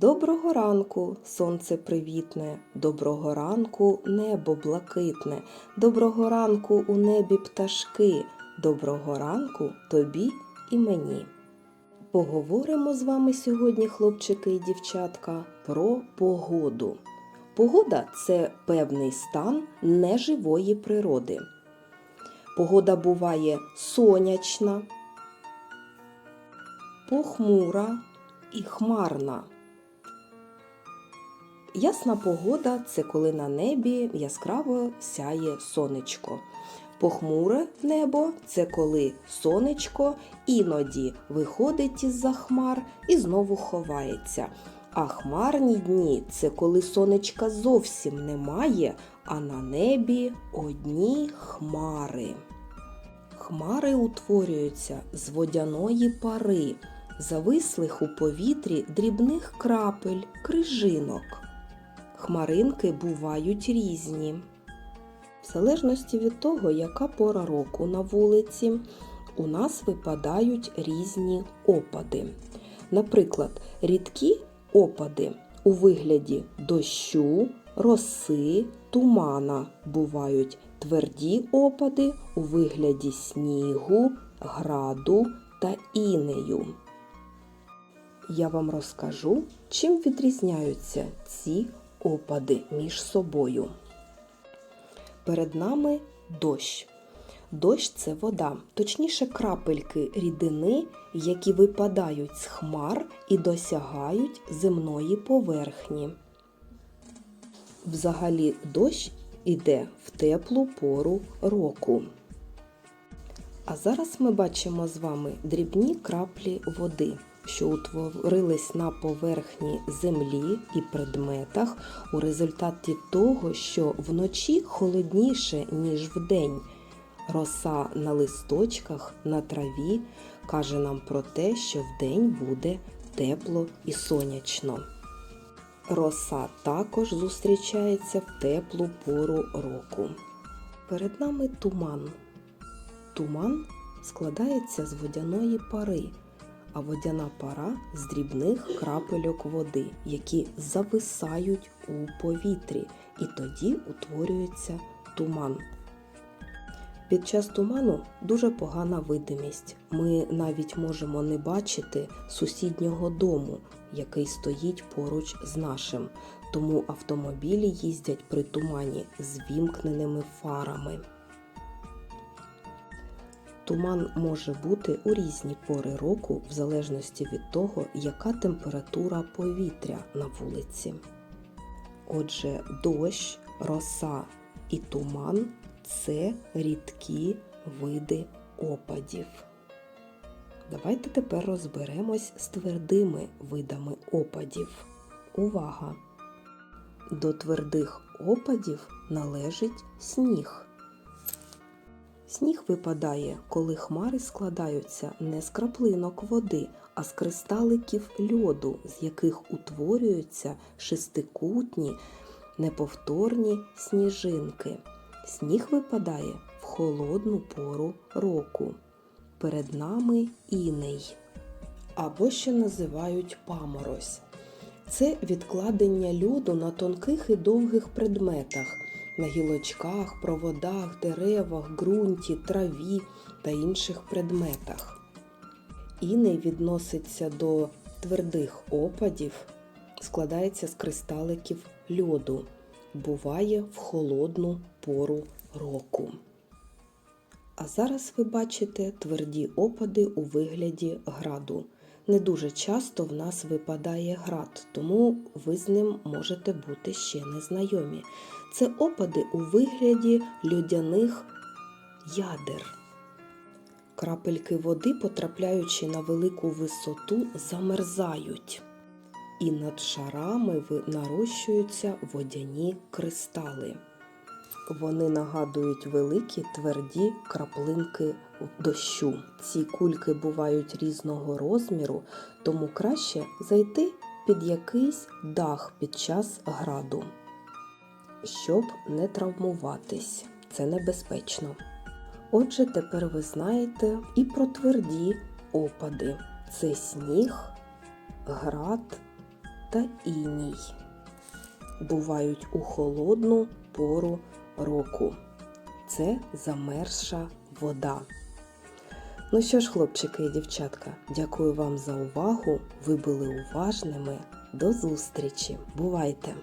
Доброго ранку, сонце привітне, доброго ранку, небо блакитне, доброго ранку у небі пташки, доброго ранку тобі і мені. Поговоримо з вами сьогодні, хлопчики і дівчатка, про погоду. Погода це певний стан неживої природи. Погода буває сонячна, похмура і хмарна. Ясна погода це коли на небі яскраво сяє сонечко. Похмуре небо це коли сонечко іноді виходить із-за хмар і знову ховається. А хмарні дні це коли сонечка зовсім немає, а на небі одні хмари. Хмари утворюються з водяної пари, завислих у повітрі дрібних крапель, крижинок. Хмаринки бувають різні. В залежності від того, яка пора року на вулиці, у нас випадають різні опади. Наприклад, рідкі опади у вигляді дощу, роси, тумана бувають тверді опади у вигляді снігу, граду та інею. Я вам розкажу, чим відрізняються ці опади між собою. Перед нами дощ. Дощ це вода, точніше крапельки рідини, які випадають з хмар і досягають земної поверхні. Взагалі дощ іде в теплу пору року. А зараз ми бачимо з вами дрібні краплі води, що утворились на поверхні землі і предметах у результаті того, що вночі холодніше, ніж вдень. Роса на листочках, на траві каже нам про те, що вдень буде тепло і сонячно. Роса також зустрічається в теплу пору року. Перед нами туман. Туман складається з водяної пари, а водяна пара з дрібних крапельок води, які зависають у повітрі, і тоді утворюється туман. Під час туману дуже погана видимість. Ми навіть можемо не бачити сусіднього дому, який стоїть поруч з нашим. Тому автомобілі їздять при тумані з вімкненими фарами. Туман може бути у різні пори року, в залежності від того, яка температура повітря на вулиці. Отже, дощ, роса і туман це рідкі види опадів. Давайте тепер розберемось з твердими видами опадів. Увага! До твердих опадів належить сніг. Сніг випадає, коли хмари складаються не з краплинок води, а з кристаликів льоду, з яких утворюються шестикутні, неповторні сніжинки. Сніг випадає в холодну пору року. Перед нами іней, або ще називають паморозь. Це відкладення льоду на тонких і довгих предметах, на гілочках, проводах, деревах, ґрунті, траві та інших предметах. Іней відноситься до твердих опадів, складається з кристаликів льоду, буває в холодну пору року. А зараз ви бачите тверді опади у вигляді граду. Не дуже часто в нас випадає град, тому ви з ним можете бути ще незнайомі. Це опади у вигляді льодяних ядер. Крапельки води, потрапляючи на велику висоту, замерзають. І над шарами нарощуються водяні кристали. Вони нагадують великі тверді краплинки дощу. Ці кульки бувають різного розміру, тому краще зайти під якийсь дах під час граду, щоб не травмуватись. Це небезпечно. Отже, тепер ви знаєте і про тверді опади: це сніг, град та іній. Бувають у холодну пору року. Це замерзша вода. Ну що ж, хлопчики і дівчатка, дякую вам за увагу. Ви були уважними. До зустрічі. Бувайте!